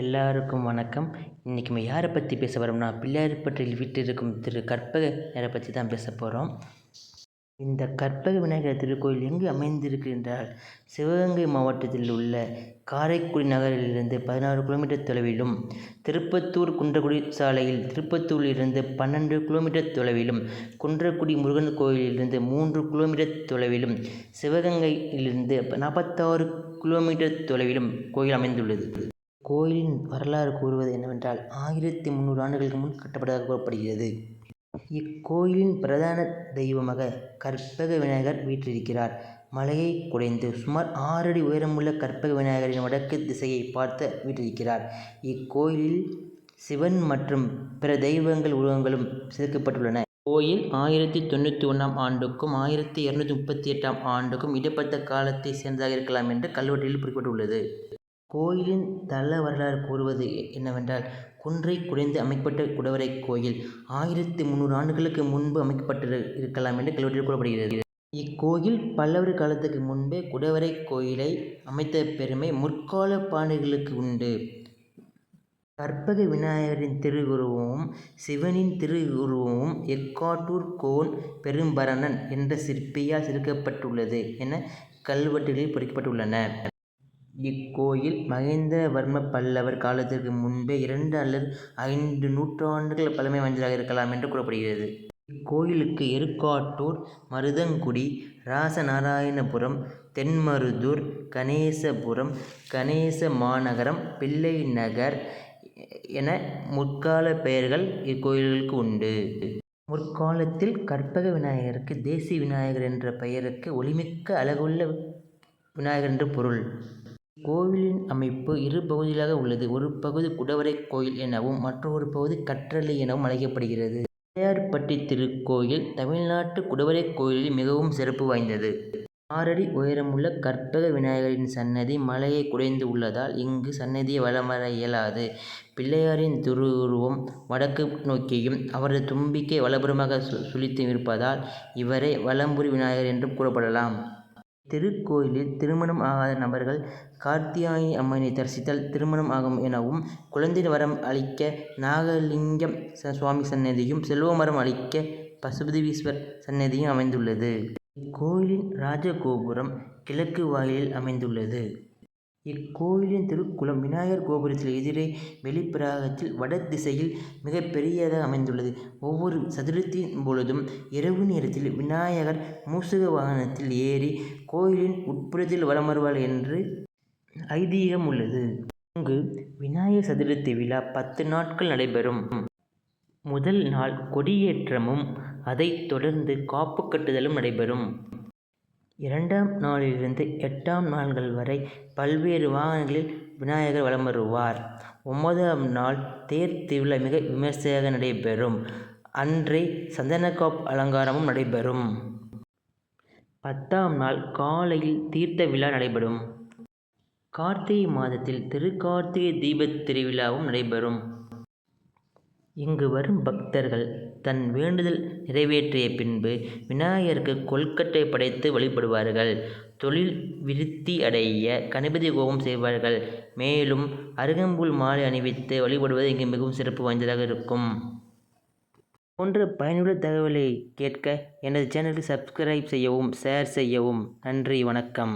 எல்லாருக்கும் வணக்கம். இன்றைக்கி நம்ம யாரை பற்றி பேச வரோம்னா பிள்ளையார்பட்டியில் வீற்றிருக்கும் திரு கற்பகரை பற்றி தான் பேச போகிறோம் இந்த கற்பக விநாயகர் திருக்கோயில் எங்கு அமைந்திருக்கு என்றால் சிவகங்கை மாவட்டத்தில் உள்ள காரைக்குடி நகரிலிருந்து பதினாறு கிலோமீட்டர் தொலைவிலும் திருப்பத்தூர் குன்றக்குடி சாலையில் திருப்பத்தூரிலிருந்து பன்னெண்டு கிலோமீட்டர் தொலைவிலும் குன்றக்குடி முருகன் கோயிலிலிருந்து மூன்று கிலோமீட்டர் தொலைவிலும் சிவகங்கையிலிருந்து நாற்பத்தாறு கிலோமீட்டர் தொலைவிலும் கோயில் அமைந்துள்ளது. கோயிலின் வரலாறு கூறுவது என்னவென்றால் ஆயிரத்தி முந்நூறு ஆண்டுகளுக்கு முன் கட்டப்பட்டதாக கூறப்படுகிறது. இக்கோயிலின் பிரதான தெய்வமாக கற்பக விநாயகர் வீற்றிருக்கிறார். மலையை குடைந்து சுமார் ஆறு அடி உயரமுள்ள கற்பக விநாயகரின் வடக்கு திசையை பார்த்து வீற்றிருக்கிறார். இக்கோயிலில் சிவன் மற்றும் பிற தெய்வங்கள் உருவங்களும் செதுக்கப்பட்டுள்ளன கோயில் ஆயிரத்தி தொண்ணூற்றி ஒன்றாம் ஆண்டுக்கும் ஆயிரத்தி இரநூத்தி முப்பத்தி எட்டாம் ஆண்டுக்கும் இடைப்பட்ட காலத்தை சேர்ந்ததாக இருக்கலாம் என்று கல்வெட்டில் குறிப்பிட்டுள்ளது. கோயிலின் தல வரலாறு கூறுவது என்னவென்றால் குன்றை குடைந்து அமைக்கப்பட்ட குடவரை கோயில் ஆயிரத்தி முந்நூறு ஆண்டுகளுக்கு முன்பு அமைக்கப்பட்டு இருக்கலாம் என்று கல்வெட்டில் கூறப்படுகிறது. இக்கோயில் பல்லவர் காலத்துக்கு முன்பே குடவரை கோயிலை அமைத்த பெருமை முற்கால பாண்டிகளுக்கு உண்டு. கற்பக விநாயகரின் திருவுருவமும் சிவனின் திருவுருவமும் எக்காட்டூர் கோன் பெரும்பரணன் என்ற சிற்பியால் செதுக்கப்பட்டுள்ளது என கல்வெட்டுகளில் பொறிக்கப்பட்டுள்ளன. இக்கோயில் மகேந்திரவர்ம பல்லவர் காலத்திற்கு முன்பே இரண்டு அல்லது ஐந்து நூற்றாண்டுகள் பழமை வாய்ந்ததாக இருக்கலாம் என்று கூறப்படுகிறது. இக்கோயிலுக்கு எருக்காட்டூர் மருதங்குடி ராசநாராயணபுரம் தென்மருதூர் கணேசபுரம் கணேச மாநகரம் பிள்ளை நகர் என முற்கால பெயர்கள் இக்கோயில்களுக்கு உண்டு. முற்காலத்தில் கற்பக விநாயகருக்கு தேசி விநாயகர் என்ற பெயருக்கு ஒளிமிக்க அழகுள்ள விநாயகர் என்று பொருள். கோவிலின் அமைப்பு இரு பகுதிகளாக உள்ளது. ஒரு பகுதி குடவரை கோயில் எனவும் மற்றொரு பகுதி கற்றளி எனவும் அழைக்கப்படுகிறது. பிள்ளையார்பட்டி திருக்கோயில் தமிழ்நாட்டு குடவரை கோயிலில் மிகவும் சிறப்பு வாய்ந்தது. ஆறடி உயரமுள்ள கற்பக விநாயகரின் சன்னதி மலையை குடைந்து உள்ளதால் இங்கு சன்னதியை வலம் வர இயலாது. பிள்ளையாரின் திருவுருவம் வடக்கு நோக்கியும் அவரது தும்பிக்கை வலப்புறமாக சுழித்து இருப்பதால் இவரை வலம்புரி விநாயகர் என்றும் கூறப்படலாம். திருக்கோயிலில் திருமணம் ஆகாத நபர்கள் கார்த்தியாயனி அம்மனை தரிசித்தால் திருமணம் ஆகும் எனவும் குழந்தை வரம் அளிக்க நாகலிங்கம் சுவாமி சன்னதியும் செல்வமரம் அளிக்க பசுபதீஸ்வர் சன்னதியும் அமைந்துள்ளது. இக்கோயிலின் ராஜகோபுரம் கிழக்கு வாயிலில் அமைந்துள்ளது. இக்கோயிலின் திருக்குளம் விநாயகர் கோபுரத்தில் எதிரே வெளிப்பிராகத்தில் வடதிசையில் மிக பெரியதாக அமைந்துள்ளது. ஒவ்வொரு சதுரத்தின் பொழுதும் இரவு நேரத்தில் விநாயகர் மூசுக வாகனத்தில் ஏறி கோயிலின் உட்புறத்தில் வலம் வருவார் என்று ஐதீகம் உள்ளது இங்கு விநாயகர் சதுர்த்தி விழா பத்து நாட்கள் நடைபெறும். முதல் நாள் கொடியேற்றமும் அதைத் தொடர்ந்து காப்பு கட்டுதலும் நடைபெறும். இரண்டாம் நாளிலிருந்து எட்டாம் நாள்கள் வரை பல்வேறு வாகனங்களில் விநாயகர் வலம் வருவார் ஒன்பதாம் நாள் தேர் திருவிழா மிக விமர்சையாக நடைபெறும். அன்றே சந்தனக்காப் அலங்காரமும் நடைபெறும். பத்தாம் நாள் காலையில் தீர்த்த விழா நடைபெறும். கார்த்திகை மாதத்தில் திருக்கார்த்திகை தீபத் திருவிழாவும் நடைபெறும். இங்கு வரும் பக்தர்கள் தன் வேண்டுதல் நிறைவேற்றிய பின்பு விநாயகருக்கு கொல்கட்டை படைத்து வழிபடுவார்கள். தொழில் விருத்தி அடைய கணபதி கோபம் செய்வார்கள். மேலும் அருகம்புல் மாலை அணிவித்து வழிபடுவது இங்கு மிகவும் சிறப்பு வாய்ந்ததாக இருக்கும். போன்ற பயனுள்ள தகவலை கேட்க எனது சேனலை சப்ஸ்கிரைப் செய்யவும் ஷேர் செய்யவும் நன்றி வணக்கம்.